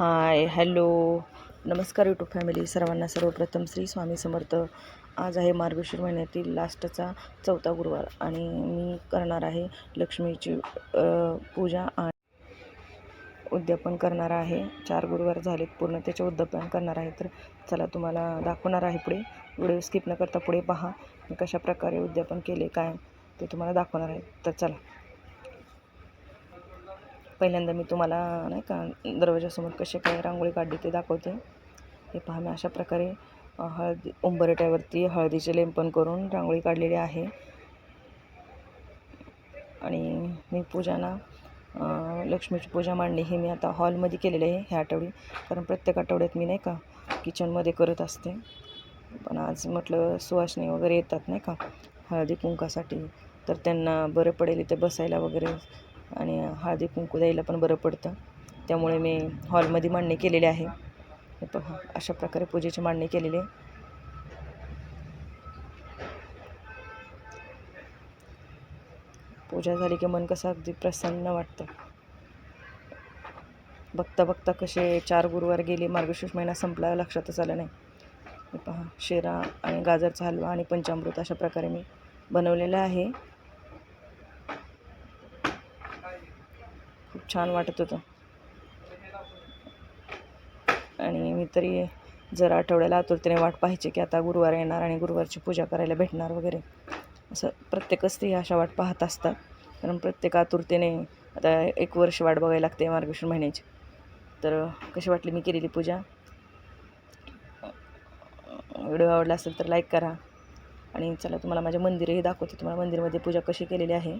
Hi hello. नमस्कार YouTube family सर्वांना सर्वप्रथम श्री स्वामी समर्थ. आज आहे मार्गशीर महिन्यातील लास्टचा चौथा गुरुवार आणि मी करणार आहे लक्ष्मीची पूजा आणि उद्यापन करणार आहे. चार गुरुवार झालेत पूर्ण त्याचे उद्यापन करणार आहे. तर चला तुम्हाला दाखवणार आहे पुढे. व्हिडिओ स्किप न करता पुढे पहा. मी कशा प्रकारे उद्यापन केले काय ते तुम्हाला दाखवणार आहे. तर चला. पहिल्यांदा मी तुम्हाला नाही का दरवाजासमोर कसे काय रांगोळी काढली ते दाखवते. हे पहा मी अशा प्रकारे हळदी उंबरट्यावरती हळदीचे लेंपन करून रांगोळी काढलेली आहे. आणि मी पूजाना लक्ष्मीची पूजा मांडणी ही मी आता हॉलमध्ये केलेली आहे ह्या आठवडी. कारण प्रत्येक आठवड्यात मी नाही का किचनमध्ये करत असते. पण आज म्हटलं सुवासनी वगैरे येतात नाही का हळदी कुंकासाठी. तर त्यांना बरं पडेल इथे बसायला वगैरे. आणि हळदी कुंकू द्यायला पण बरं पडतं. त्यामुळे मी हॉलमध्ये मांडणी केलेली आहे. हे पहा अशा प्रकारे पूजेची मांडणी केलेली आहे. पूजा झाली की मन कसं अगदी प्रसन्न वाटतं. बघता बघता कसे चार गुरुवार गेले मार्गशीर्ष महिना संपला लक्षातच आलं नाही. पहा शिरा आणि गाजरचा हलवा आणि पंचामृत अशा प्रकारे मी बनवलेलं आहे. छान वाटत होतं. आणि मी तरी जर आठवड्याला आतुरतेने वाट पाहायची की आता गुरुवार येणार आणि गुरुवारची पूजा करायला भेटणार वगैरे. असं प्रत्येक स्त्री अशा वाट पाहत असतात. कारण प्रत्येक आतुरतेने आता एक वर्ष वाट बघायला लागते मार्गशीर्ष महिन्याची. तर कशी वाटली मी केलेली पूजा? व्हिडिओ आवडला असेल तर लाईक करा. आणि चला तुम्हाला माझे मंदिरही दाखवते. तुम्हाला मंदिरमध्ये पूजा कशी केलेली आहे?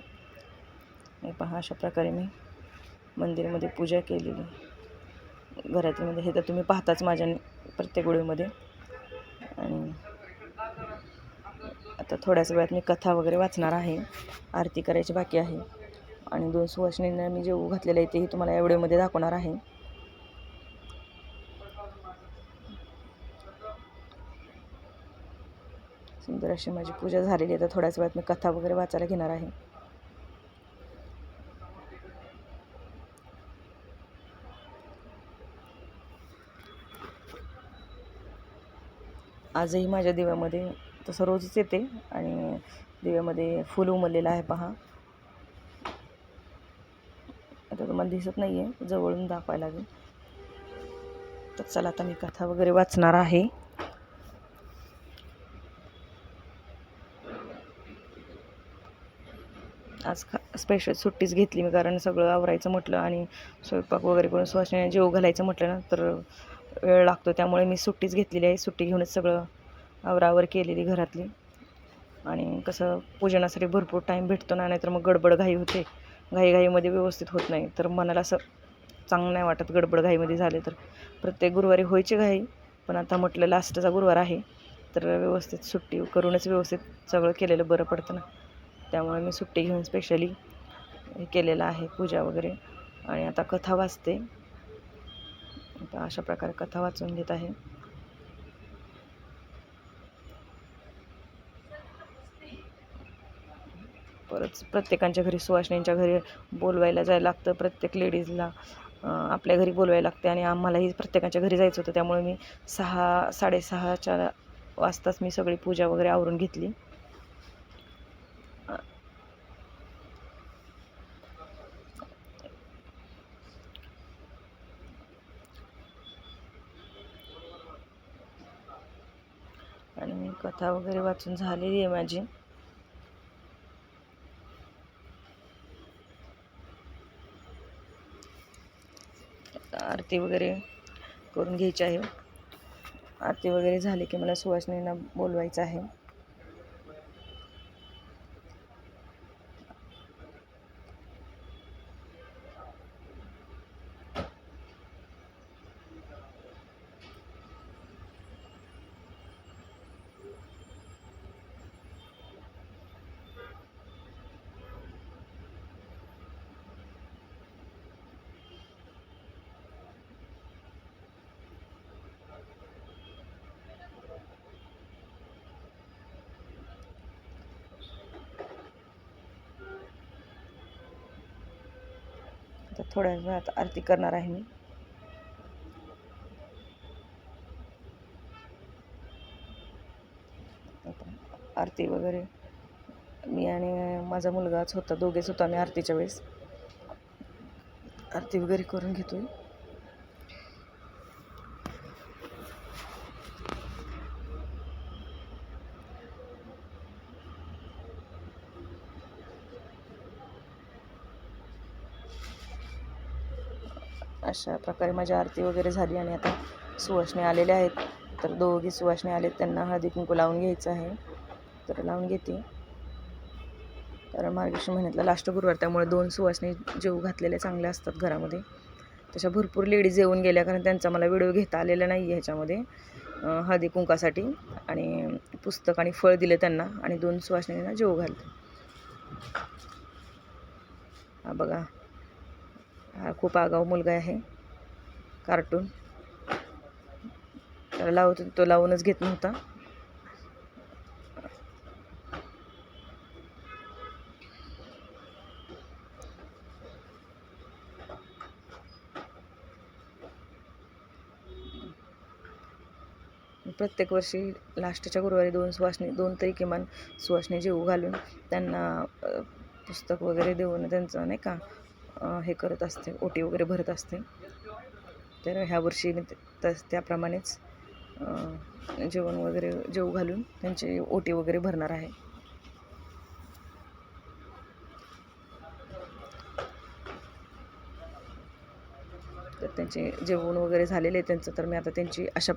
पहा अशा प्रकारे मी. मंदिरामध्ये पूजा केलेली. घरातीमध्ये हे तर तुम्ही पाहताच माझ्या प्रत्येक व्हिडिओमध्ये. आणि आता थोड्याच वेळात मी कथा वगैरे वाचणार आहे. आरती करायची बाकी आहे. आणि दोन सुवासिनींना मी जेवू घातलेलं आहे तेही तुम्हाला या व्हिडिओमध्ये दाखवणार आहे. सुंदर अशी माझी पूजा झालेली आहे. तर थोड्याच वेळात मी कथा वगैरे वाचायला घेणार आहे. आजही माझ्या दिव्यामध्ये तसं रोजच येते आणि दिव्यामध्ये फुल उमललेलं आहे पहा. आता तुम्हाला दिसत नाही आहे जवळून दाखवायला लागेल. तर चला आता मी कथा वगैरे वाचणार आहे. आज खा स्पेशल सुट्टीच घेतली मी कारण सगळं आवरायचं म्हटलं आणि स्वयंपाक वगैरे करून सुवासिनी जेव घालायचं म्हटलं ना तर वेळ लागतो त्यामुळे मी सुट्टीच घेतलेली आहे. सुट्टी घेऊनच सगळं आवरावर केलेली घरातली. आणि कसं पूजनासाठी भरपूर टाईम भेटतो ना नाहीतर मग गडबड घाई होते. घाईघाईमध्ये व्यवस्थित होत नाही. तर मनाला असं चांगलं नाही वाटत गडबड घाईमध्ये झाले तर. प्रत्येक गुरुवारी व्हायची घाई पण आता म्हटलं लास्टचा गुरुवार आहे तर व्यवस्थित सुट्टी करूनच व्यवस्थित सगळं केलेलं बरं पडतं ना. त्यामुळे मी सुट्टी घेऊन स्पेशली केलेलं आहे पूजा वगैरे. आणि आता कथा वाचते. तर अशा प्रकारे कथा वाचून घेत आहे. परत प्रत्येकांच्या घरी सुवासिनींच्या घरी बोलवायला जायला लागतं. प्रत्येक लेडीजला आपल्या घरी बोलवायला लागते आणि आम्हालाही प्रत्येकाच्या घरी जायचं होतं. त्यामुळे मी सहा साडेसहाच्या वाजताच मी सगळी पूजा वगैरे आवरून घेतली. कथा वगैरे वाचून झालेली आहे माझी. आरती वगैरे करून घ्यायची आहे. आरती वगैरे झाली की मला सुवासिनींना बोलवायचं आहे. आता थोड्या वेळात आरती करणार आहे मी. आरती वगैरे मी आणि माझा मुलगाच होता दोघेच होतो आम्ही आरतीच्या वेळेस. आरती वगैरे करून घेतो आहे अशा प्रकारे माझी आरती वगैरे झाली आणि आता सुवासने आलेले आहेत. तर दोघी सुवासने आले त्यांना हळदी कुंकू लावून घ्यायचं आहे. तर लावून घेते. कारण मार्गशीर्ष महिन्यातला लास्ट गुरुवार त्यामुळे दोन सुवासणी जेव घातलेल्या चांगल्या असतात घरामध्ये. तशा भरपूर लेडीज येऊन गेल्या कारण त्यांचा मला व्हिडिओ घेता आलेला नाही आहे ह्याच्यामध्ये हळदी कुंकासाठी आणि पुस्तक आणि फळ दिले त्यांना आणि दोन सुवासनींना जेव घालते. हा बघा. हा खूप आगाऊ मुलगा आहे. कार्टून. त्याला लावत तो लावूनच घेत नव्हता. प्रत्येक वर्षी लास्टच्या गुरुवारी दोन सुवासनी दोन तरी किमान सुवासनी जेऊ घालून त्यांना पुस्तक वगैरे देऊन त्यांचं नाही का हे करत असते ओटी वगैरे भरत असते. तर ह्या वर्षी मी तस त्याप्रमाणेच जेवण वगैरे जेऊ घालून त्यांची ओटी वगैरे भरणार आहे. तर त्यांचे जेवण वगैरे झालेले आहे त्यांचं तर मी आता त्यांची अशा